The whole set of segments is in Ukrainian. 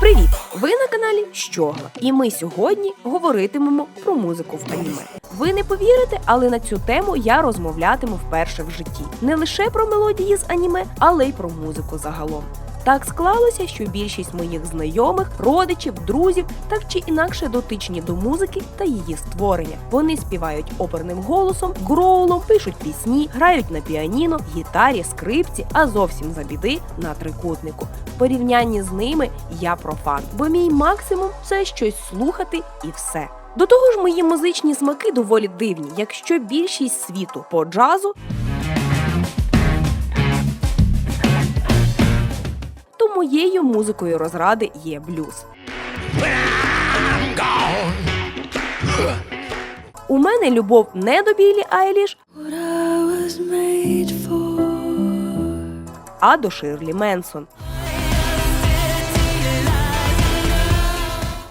Привіт! Ви на каналі Щогла, і ми сьогодні говоритимемо про музику в аніме. Ви не повірите, але на цю тему я розмовлятиму вперше в житті. Не лише про мелодії з аніме, але й про музику загалом. Так склалося, що більшість моїх знайомих, родичів, друзів так чи інакше дотичні до музики та її створення. Вони співають оперним голосом, гроулом, пишуть пісні, грають на піаніно, гітарі, скрипці, а зовсім за біди на трикутнику. В порівнянні з ними я профан, бо мій максимум це щось слухати і все. До того ж, мої музичні смаки доволі дивні, якщо більшість світу по джазу. Моєю музикою розради є блюз. У мене любов не до Білі Айліш, а до Ширлі Менсон.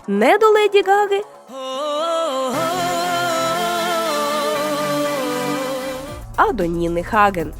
Не до Леді Гаги, а до Ніни Хаген.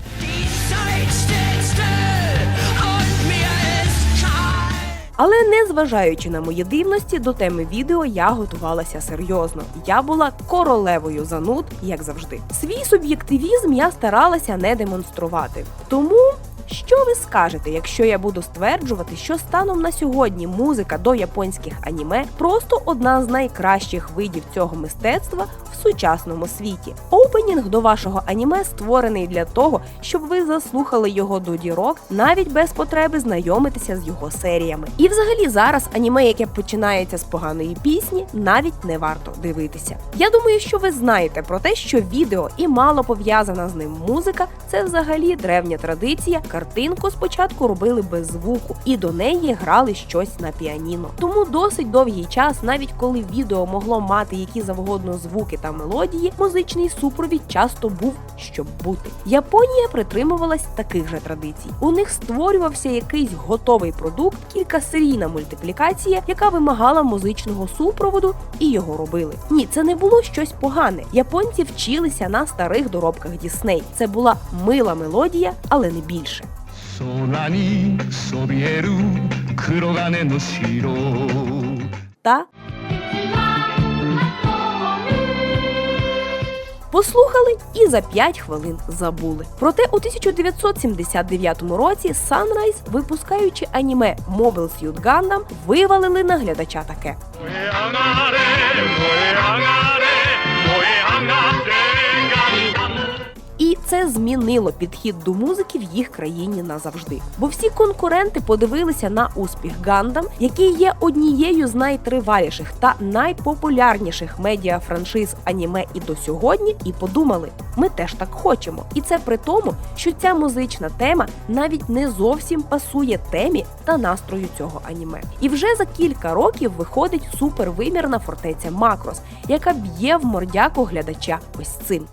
Але незважаючи на мої дивності, до теми відео я готувалася серйозно. Я була королевою зануд, як завжди. Свій суб'єктивізм я старалася не демонструвати. Тому. Що ви скажете, якщо я буду стверджувати, що станом на сьогодні музика до японських аніме просто одна з найкращих видів цього мистецтва в сучасному світі? Опенінг до вашого аніме створений для того, щоб ви заслухали його до дірок, навіть без потреби знайомитися з його серіями. І взагалі зараз аніме, яке починається з поганої пісні, навіть не варто дивитися. Я думаю, що ви знаєте про те, що відео і мало пов'язана з ним музика це взагалі древня традиція. Картинку спочатку робили без звуку, і до неї грали щось на піаніно. Тому досить довгий час, навіть коли відео могло мати які завгодно звуки та мелодії, музичний супровід часто був щоб бути. Японія притримувалась таких же традицій. У них створювався якийсь готовий продукт, кількасерійна мультиплікація, яка вимагала музичного супроводу, і його робили. Ні, це не було щось погане. Японці вчилися на старих доробках Дісней. Це була мила мелодія, але не більше. 空にそびえる黒金の城 та Послухали і за 5 хвилин забули. Проте у 1979 році Sunrise, випускаючи аніме Mobile Suit Gundam, вивалили на глядача таке. це змінило підхід до музики в їх країні назавжди. Бо всі конкуренти подивилися на успіх Гандам, який є однією з найтриваліших та найпопулярніших медіа франшиз аніме і до сьогодні, і подумали, ми теж так хочемо. І це при тому, що ця музична тема навіть не зовсім пасує темі та настрою цього аніме. І вже за кілька років виходить супервимірна фортеця Макрос, яка б'є в мордяку глядача ось цим.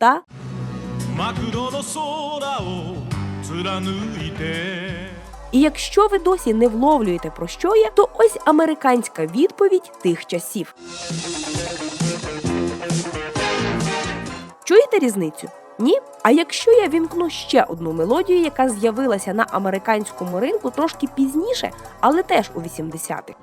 Та マクドの空を貫いて І якщо ви досі не вловлюєте про що я, то ось американська відповідь тих часів. Чуєте різницю? Ні? А якщо я вімкну ще одну мелодію, яка з'явилася на американському ринку трошки пізніше, але теж у 80-х.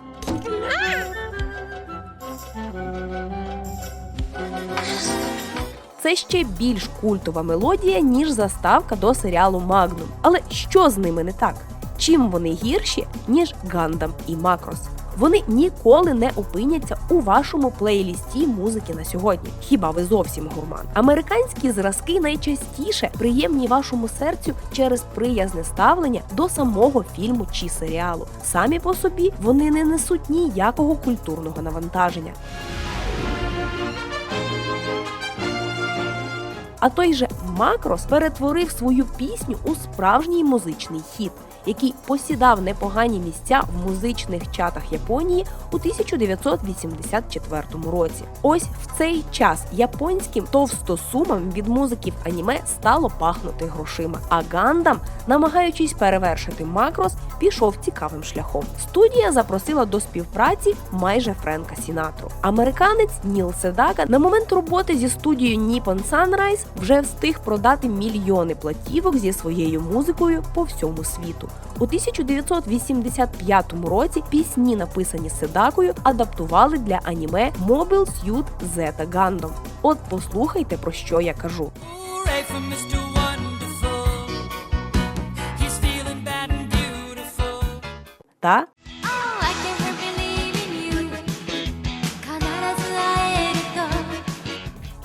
Це ще більш культова мелодія, ніж заставка до серіалу Магнум. Але що з ними не так? Чим вони гірші, ніж Гандам і Макрос? Вони ніколи не опиняться у вашому плейлісті музики на сьогодні. Хіба ви зовсім гурман? Американські зразки найчастіше приємні вашому серцю через приязне ставлення до самого фільму чи серіалу. Самі по собі вони не несуть ніякого культурного навантаження. А той же Макрос перетворив свою пісню у справжній музичний хіт, який посідав непогані місця в музичних чатах Японії у 1984 році. Ось в цей час японським товстосумам від музиків аніме стало пахнути грошима. А Гандам, намагаючись перевершити Макрос, пішов цікавим шляхом. Студія запросила до співпраці майже Френка Сінатру. Американець Ніл Седака на момент роботи зі студією Nippon Sunrise вже встиг продати мільйони платівок зі своєю музикою по всьому світу. У 1985 році пісні, написані Седакою, адаптували для аніме Mobile Suit Zeta Gundam. От послухайте про що я кажу. Hooray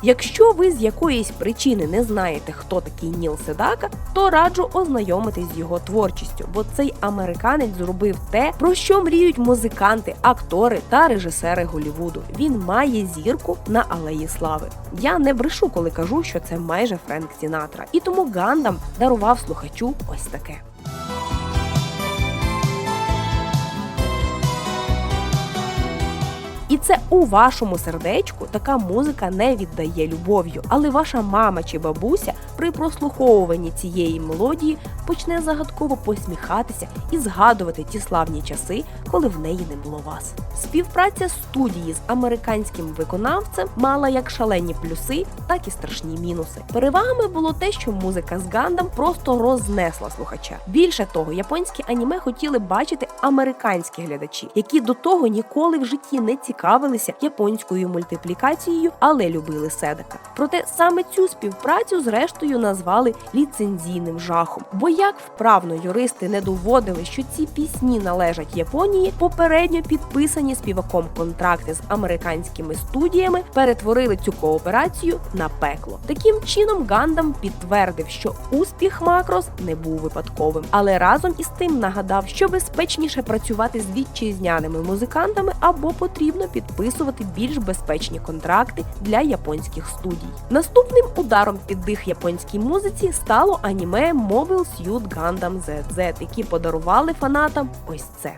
Якщо ви з якоїсь причини не знаєте, хто такий Ніл Седака, то раджу ознайомитись з його творчістю, бо цей американець зробив те, про що мріють музиканти, актори та режисери Голівуду. Він має зірку на алеї слави. Я не брешу, коли кажу, що це майже Френк Сінатра, і тому Гандам дарував слухачу ось таке. Це у вашому сердечку така музика не віддає любов'ю. Але ваша мама чи бабуся при прослуховуванні цієї мелодії почне загадково посміхатися і згадувати ті славні часи, коли в неї не було вас. Співпраця студії з американським виконавцем мала як шалені плюси, так і страшні мінуси. Перевагами було те, що музика з Гандам просто рознесла слухача. Більше того, японські аніме хотіли бачити американські глядачі, які до того ніколи в житті не цікавилися японською мультиплікацією, але любили Седека. Проте саме цю співпрацю зрештою назвали ліцензійним жахом. Бо як вправно юристи не доводили, що ці пісні належать Японії, попередньо підписані співаком контракти з американськими студіями перетворили цю кооперацію на пекло. Таким чином Гандам підтвердив, що успіх Макрос не був випадковим, але разом із тим нагадав, що безпечніше працювати з вітчизняними музикантами або потрібно підписувати більш безпечні контракти для японських студій. Наступним ударом під дих японській музиці стало аніме Mobile Suit Gundam ZZ, які подарували фанатам ось це.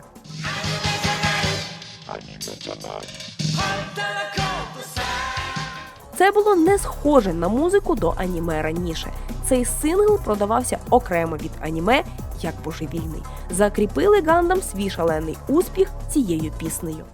Це було не схоже на музику до аніме раніше. Цей сингл продавався окремо від аніме як божевільний. Закріпили Гандам свій шалений успіх цією піснею.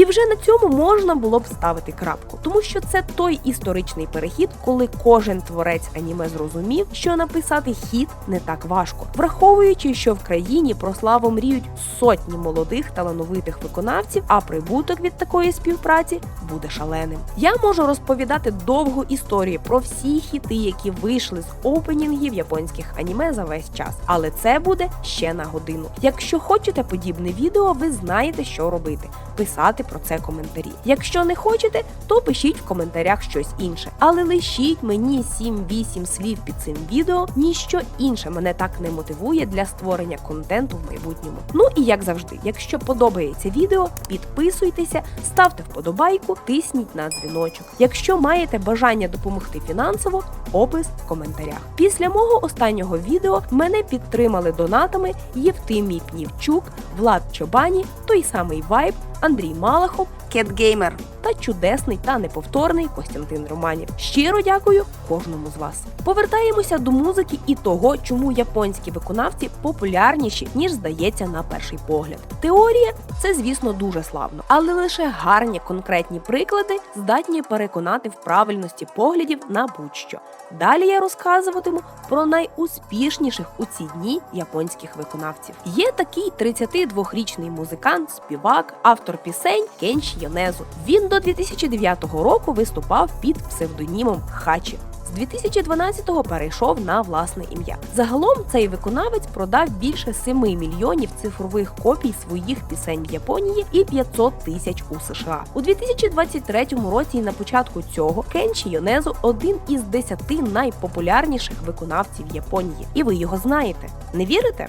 І вже на цьому можна було б ставити крапку, тому що це той історичний перехід, коли кожен творець аніме зрозумів, що написати хіт не так важко, враховуючи, що в країні про славу мріють сотні молодих талановитих виконавців, а прибуток від такої співпраці буде шаленим. Я можу розповідати довгу історію про всі хіти, які вийшли з опенінгів японських аніме за весь час, але це буде ще на годину. Якщо хочете подібне відео, ви знаєте, що робити. Писати про це коментарі. Якщо не хочете, то пишіть в коментарях щось інше. Але лишіть мені 7-8 слів під цим відео. Ніщо інше мене так не мотивує для створення контенту в майбутньому. Ну і як завжди, якщо подобається відео, підписуйтеся, ставте вподобайку, тисніть на дзвіночок. Якщо маєте бажання допомогти фінансово, опис в коментарях. Після мого останнього відео мене підтримали донатами Євтимій Пнівчук, Влад Чобані, той самий Вайб, Андрій Малахов, Кетгеймер та чудесний та неповторний Костянтин Романів. Щиро дякую кожному з вас. Повертаємося до музики і того, чому японські виконавці популярніші ніж здається на перший погляд. Теорія це, звісно, дуже славно, але лише гарні конкретні приклади здатні переконати в правильності поглядів на будь-що. Далі я розказуватиму про найуспішніших у ці дні японських виконавців. Є такий 32-річний музикант, співак, автор пісень Кенші Йонезу. Він до 2009 року виступав під псевдонімом Хачі. З 2012-го перейшов на власне ім'я. Загалом цей виконавець продав більше 7 мільйонів цифрових копій своїх пісень в Японії і 500 тисяч у США. У 2023 році і на початку цього Кенші Йонезу один із 10 найпопулярніших виконавців Японії. І ви його знаєте. Не вірите?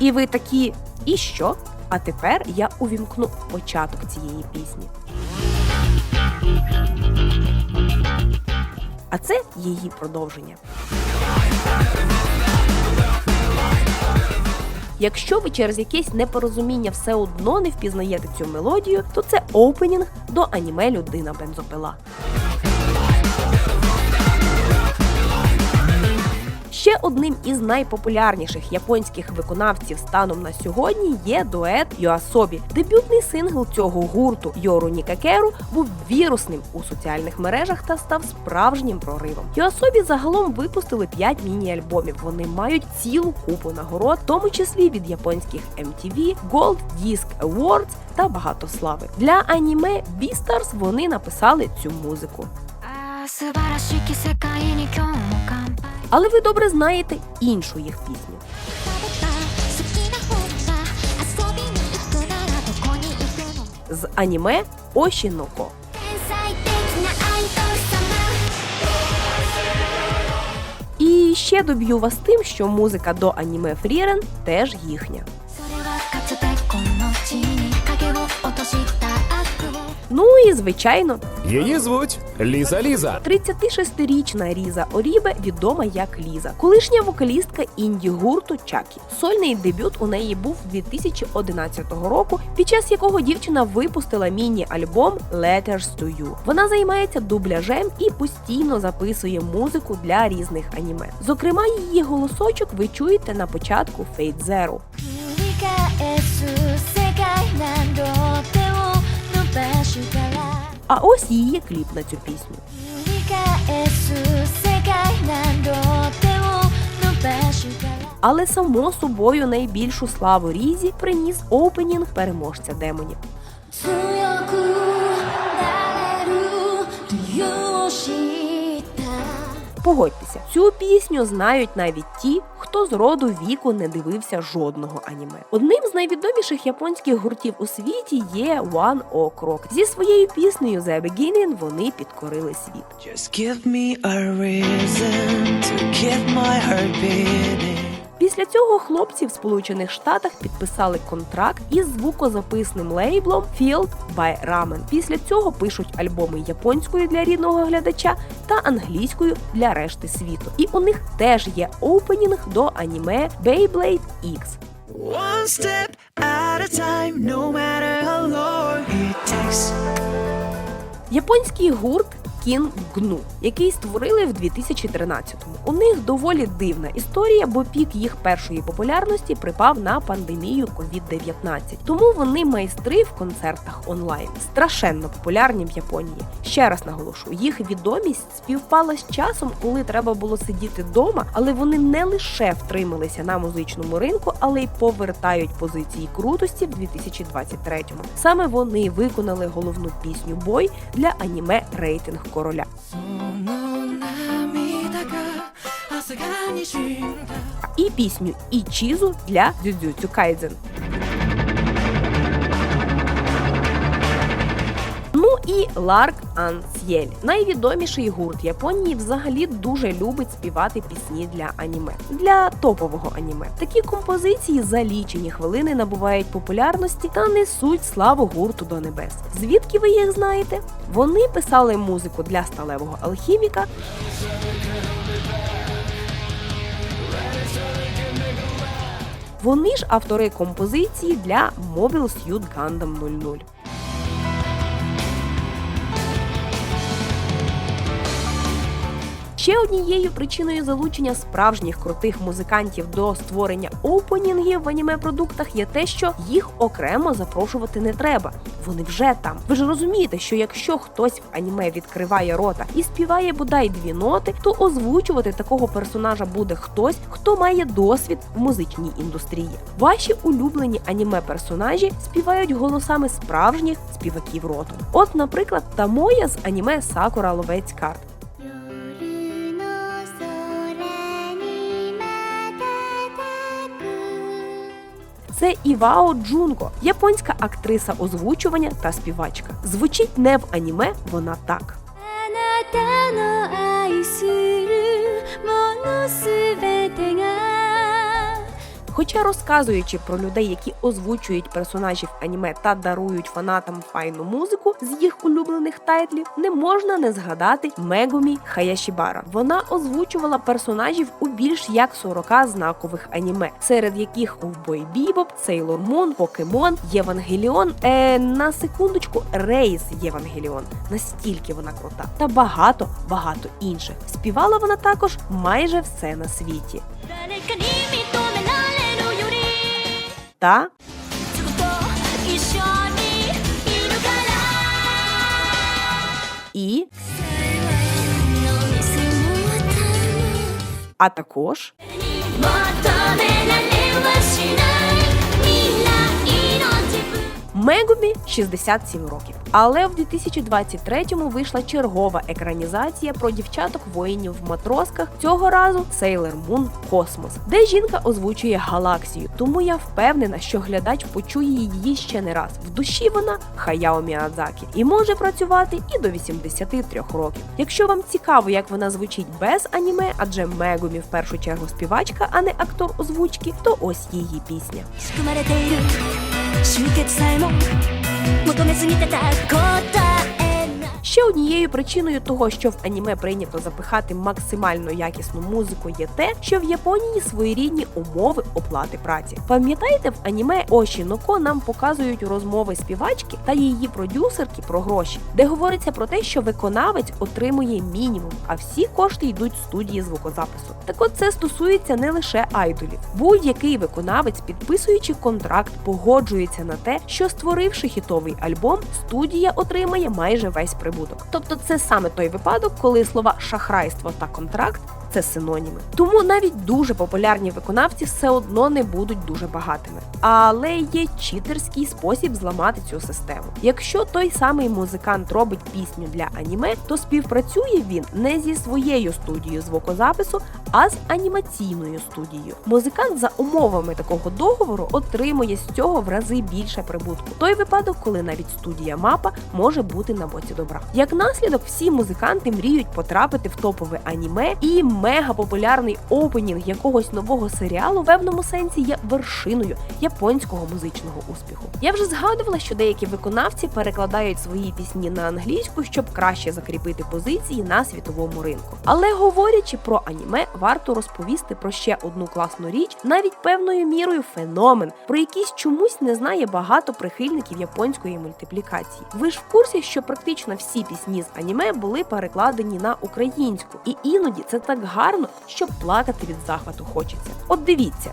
І ви такі І що? А тепер я увімкну початок цієї пісні. А це її продовження. Якщо ви через якесь непорозуміння все одно не впізнаєте цю мелодію, то це опенінг до аніме Людина бензопила. Ще одним із найпопулярніших японських виконавців станом на сьогодні є дует Йоасобі. Дебютний сингл цього гурту Йору Нікакеру був вірусним у соціальних мережах та став справжнім проривом. Йоасобі загалом випустили 5 міні-альбомів. Вони мають цілу купу нагород, в тому числі від японських MTV, Gold Disc Awards та багато слави. Для аніме Beastars вони написали цю музику. Але ви добре знаєте іншу їх пісню. З аніме Ощіноко. І ще доб'ю вас тим, що музика до аніме Фрірен теж їхня. Ну і звичайно, Її звуть Ліза Ліза. 36-річна Різа Орібе відома як Ліза, колишня вокалістка інді гурту Чакі. Сольний дебют у неї був 2011 року, під час якого дівчина випустила міні-альбом Letters to You. Вона займається дубляжем і постійно записує музику для різних аніме. Зокрема, її голосочок ви чуєте на початку Fate Zero. А ось її кліп на цю пісню. Але само собою найбільшу славу Різі приніс опенінг переможця демонів. Погодьтеся, цю пісню знають навіть ті, хто з роду віку не дивився жодного аніме. Одним з найвідоміших японських гуртів у світі є One Ok Rock. Зі своєю піснею The Beginning вони підкорили світ. Just give me a reason to keep my heart beating. Після цього хлопці в Сполучених Штатах підписали контракт із звукозаписним лейблом Field by Ramen. Після цього пишуть альбоми японською для рідного глядача та англійською для решти світу. І у них теж є опенінг до аніме Beyblade X. One step at a time, no matter how long it takes. Японський гурт Кін Гну, який створили в 2013-му. У них доволі дивна історія, бо пік їх першої популярності припав на пандемію COVID-19. Тому вони майстри в концертах онлайн, страшенно популярні в Японії. Ще раз наголошую, їх відомість співпала з часом, коли треба було сидіти вдома, але вони не лише втрималися на музичному ринку, але й повертають позиції крутості в 2023-му. Саме вони виконали головну пісню Бой для аніме Рейтинг короля. І пісню Ічізу для дзюдзюцю Кайдзен. І Ларк Ансьєль. Найвідоміший гурт Японії взагалі дуже любить співати пісні для аніме, для топового аніме. Такі композиції за лічені хвилини набувають популярності та несуть славу гурту до небес. Звідки ви їх знаєте? Вони писали музику для сталевого алхіміка, Вони ж автори композиції для Mobile Suit Gundam 00. Ще однією причиною залучення справжніх крутих музикантів до створення опенінгів в аніме-продуктах є те, що їх окремо запрошувати не треба. Вони вже там. Ви ж розумієте, що якщо хтось в аніме відкриває рота і співає бодай дві ноти, то озвучувати такого персонажа буде хтось, хто має досвід в музичній індустрії. Ваші улюблені аніме-персонажі співають голосами справжніх співаків роту. От, наприклад, Тамоя з аніме Сакура Ловець карт. Це Івао Джунко, японська актриса озвучування та співачка. Звучить не в аніме, вона так. あな Хоча розказуючи про людей, які озвучують персонажів аніме та дарують фанатам файну музику з їх улюблених тайтлів, не можна не згадати Мегумі Хаяшібара. Вона озвучувала персонажів у більш як 40 знакових аніме, серед яких Ковбой Бібоп, Сейлор Мун, Покемон, Євангеліон, е, на секундочку, Рейс Євангеліон. Настільки вона крута. Та багато, багато інших. Співала вона також майже все на світі. た і а також 分 Мегумі 67 років. Але в 2023-му вийшла чергова екранізація про дівчаток воїнів в матросках. Цього разу Sailor Moon Космос, де жінка озвучує галаксію. Тому я впевнена, що глядач почує її ще не раз. В душі вона Хаяо Міядзакі і може працювати і до 83 років. Якщо вам цікаво, як вона звучить без аніме, адже Мегумі в першу чергу співачка, а не актор озвучки, то ось її пісня. 終結さえも求めすぎてた答え Ще однією причиною того, що в аніме прийнято запихати максимально якісну музику, є те, що в Японії своєрідні умови оплати праці. Пам'ятаєте, в аніме Оші Ноко нам показують розмови співачки та її продюсерки про гроші, де говориться про те, що виконавець отримує мінімум, а всі кошти йдуть студії звукозапису. Так от це стосується не лише айдолів. Будь-який виконавець, підписуючи контракт, погоджується на те, що створивши хітовий альбом, студія отримає майже весь прибуток. Тобто, це саме той випадок, коли слова шахрайство та контракт. Це синоніми. Тому навіть дуже популярні виконавці все одно не будуть дуже багатими. Але є читерський спосіб зламати цю систему. Якщо той самий музикант робить пісню для аніме, то співпрацює він не зі своєю студією звукозапису, а з анімаційною студією. Музикант за умовами такого договору отримує з цього в рази більше прибутку. Той випадок, коли навіть студія мапа може бути на боці добра. Як наслідок, всі музиканти мріють потрапити в топове аніме, і мега популярний опенінг якогось нового серіалу в певному сенсі є вершиною японського музичного успіху. Я вже згадувала, що деякі виконавці перекладають свої пісні на англійську, щоб краще закріпити позиції на світовому ринку. Але говорячи про аніме, варто розповісти про ще одну класну річ, навіть певною мірою феномен, про якийсь чомусь не знає багато прихильників японської мультиплікації. Ви ж в курсі, що практично всі пісні з аніме були перекладені на українську, і іноді це так гарно, що плакати від захвату хочеться. От дивіться.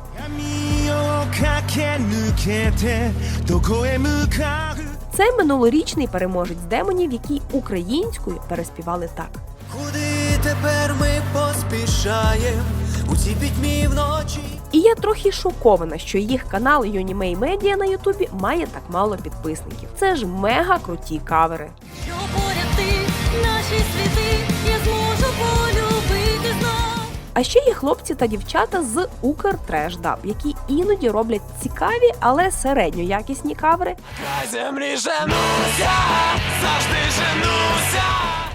Це минулорічний переможець демонів, який українською переспівали так. Куди тепер ми поспішаємо у цій пітьмі вночі? І я трохи шокована, що їх канал Юнімей Медіа на Ютубі має так мало підписників. Це ж мега круті кавери. Що поряд ти, наші світ А ще є хлопці та дівчата з Укр Треш Даб, які іноді роблять цікаві, але середньо якісні кавери, На землі женуся, завжди женуся.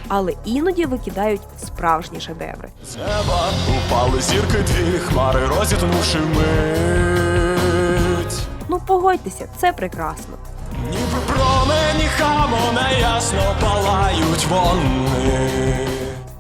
але іноді викидають справжні шедеври. З неба упали зірки дві хмари, розітнувши мить. Ну погодьтеся, це прекрасно. Ніби промені хамона ясно палають вони.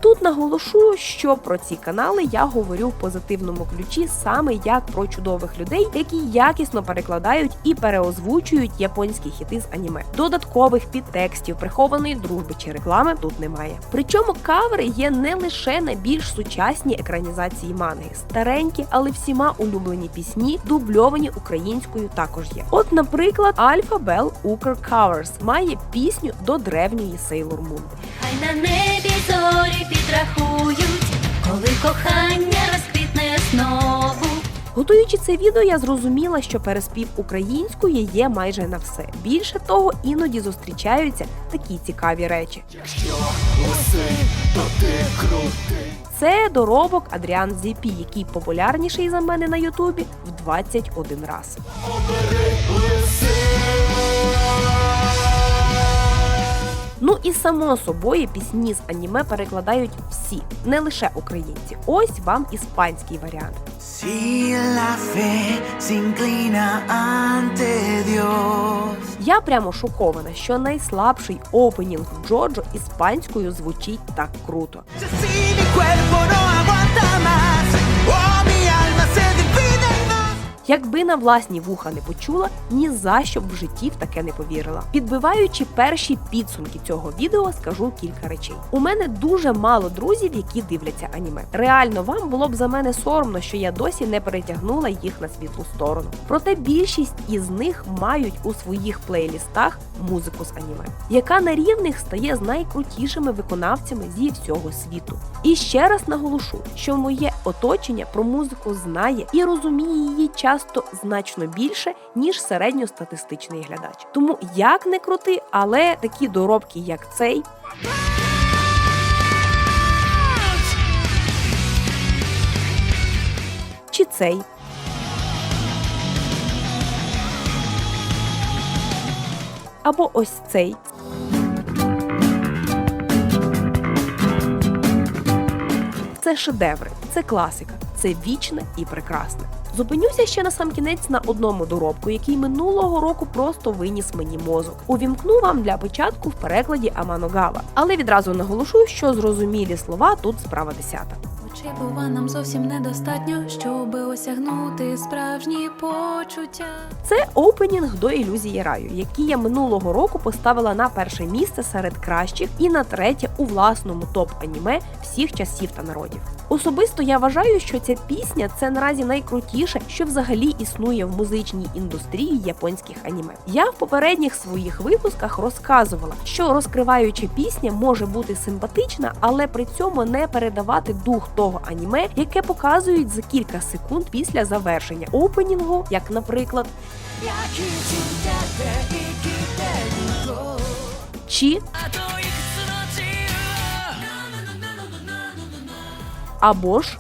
Тут наголошу, що про ці канали я говорю в позитивному ключі саме як про чудових людей, які якісно перекладають і переозвучують японські хіти з аніме. Додаткових підтекстів, прихованої дружби чи реклами тут немає. Причому кавери є не лише на більш сучасні екранізації манги, старенькі, але всіма улюблені пісні, дубльовані українською також є. От, наприклад, Альфа Бел Укр Covers має пісню до древньої Sailor Moon. Зорі підрахують, коли кохання розквітне знову. Готуючи це відео, я зрозуміла, що переспів українською є майже на все. Більше того, іноді зустрічаються такі цікаві речі. Це доробок Адріан Зіпі, який популярніший за мене на Ютубі в 21 раз. Ну і само собою пісні з аніме перекладають всі, не лише українці. Ось вам іспанський варіант. Si la fe se inclina ante Dios. Я прямо шокована, що найслабший опенінг Джоджо іспанською звучить так круто. Якби на власні вуха не почула, ні за що б в житті в таке не повірила. Підбиваючи перші підсумки цього відео, скажу кілька речей. У мене дуже мало друзів, які дивляться аніме. Реально, вам було б за мене соромно, що я досі не перетягнула їх на світлу сторону. Проте більшість із них мають у своїх плейлістах музику з аніме, яка на рівних стає з найкрутішими виконавцями зі всього світу. І ще раз наголошу, що моє оточення про музику знає і розуміє її часто значно більше, ніж середньостатистичний глядач. Тому як не крути, але такі доробки, як цей. Чи цей. Або ось цей. Це шедеври, це класика, це вічне і прекрасне. Зупинюся ще на сам кінець на одному доробку, який минулого року просто виніс мені мозок. Увімкну вам для початку в перекладі Аманогава, але відразу наголошую, що зрозумілі слова тут справа десята. Очей бува нам зовсім недостатньо, щоби осягнути справжні почуття. Це опенінг до ілюзії раю, який я минулого року поставила на перше місце серед кращих і на третє у власному топ аніме всіх часів та народів. Особисто я вважаю, що ця пісня це наразі найкрутіше, що взагалі існує в музичній індустрії японських аніме. Я в попередніх своїх випусках розказувала, що розкриваюча пісня може бути симпатична, але при цьому не передавати дух того одного аніме, яке показують за кілька секунд після завершення опенінгу, як, наприклад, чи або ж.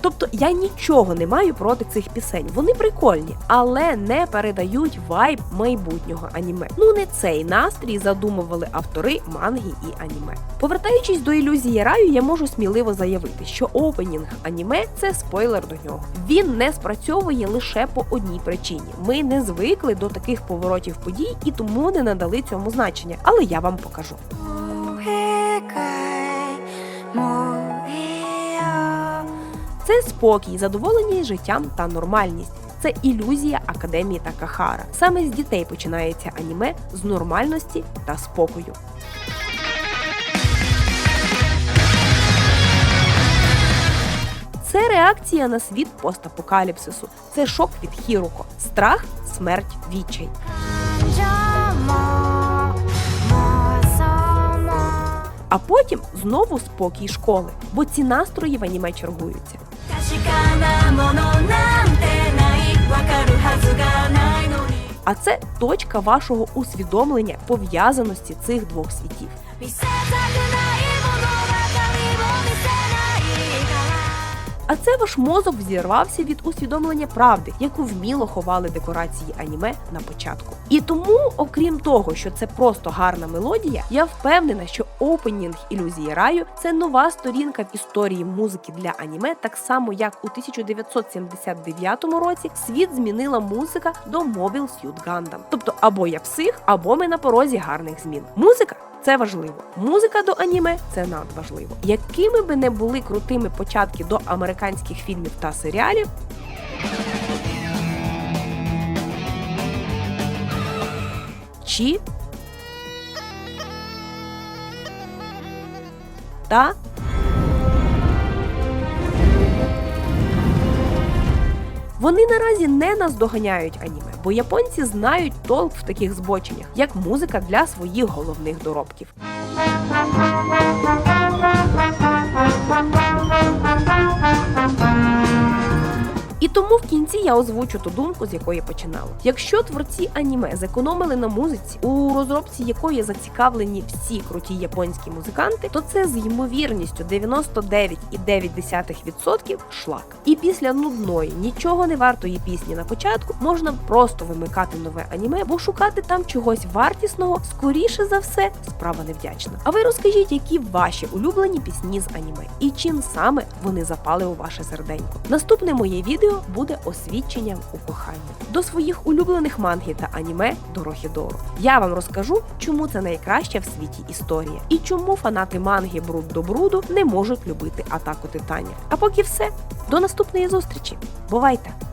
Тобто я нічого не маю проти цих пісень. Вони прикольні, але не передають вайб майбутнього аніме. Ну не цей настрій задумували автори манги і аніме. Повертаючись до ілюзії раю, я можу сміливо заявити, що опенінг аніме це спойлер до нього. Він не спрацьовує лише по одній причині. Ми не звикли до таких поворотів подій і тому не надали цьому значення. Але я вам покажу. Це спокій, задоволення життям та нормальність. Це ілюзія академії та Кахара. Саме з дітей починається аніме з нормальності та спокою. Це реакція на світ постапокаліпсису. Це шок від Хіруко, страх, смерть, відчай. А потім знову спокій школи, бо ці настрої в аніме чергуються. А це точка вашого усвідомлення пов'язаності цих двох світів. А це ваш мозок взірвався від усвідомлення правди, яку вміло ховали декорації аніме на початку. І тому, окрім того, що це просто гарна мелодія, я впевнена, що опенінг ілюзії раю це нова сторінка в історії музики для аніме, так само як у 1979 році світ змінила музика до Mobile Suit Gundam. Тобто або я псих, або ми на порозі гарних змін. Музика це важливо. Музика до аніме це надважливо. Якими би не були крутими початки до американських фільмів та серіалів. Чи та Вони наразі не наздоганяють аніме, бо японці знають толк в таких збоченнях, як музика для своїх головних доробків. І тому в кінці я озвучу ту думку, з якої починала. Якщо творці аніме зекономили на музиці, у розробці якої зацікавлені всі круті японські музиканти, то це з ймовірністю 99,9% шлак. І після нудної, нічого не вартої пісні на початку можна просто вимикати нове аніме, бо шукати там чогось вартісного, скоріше за все, справа невдячна. А ви розкажіть, які ваші улюблені пісні з аніме і чим саме вони запали у ваше серденько. Наступне моє відео буде освідченням у коханні. До своїх улюблених манги та аніме Дорохідору. Я вам розкажу, чому це найкраща в світі історія і чому фанати манги бруд до бруду не можуть любити атаку титанів. А поки все, до наступної зустрічі. Бувайте!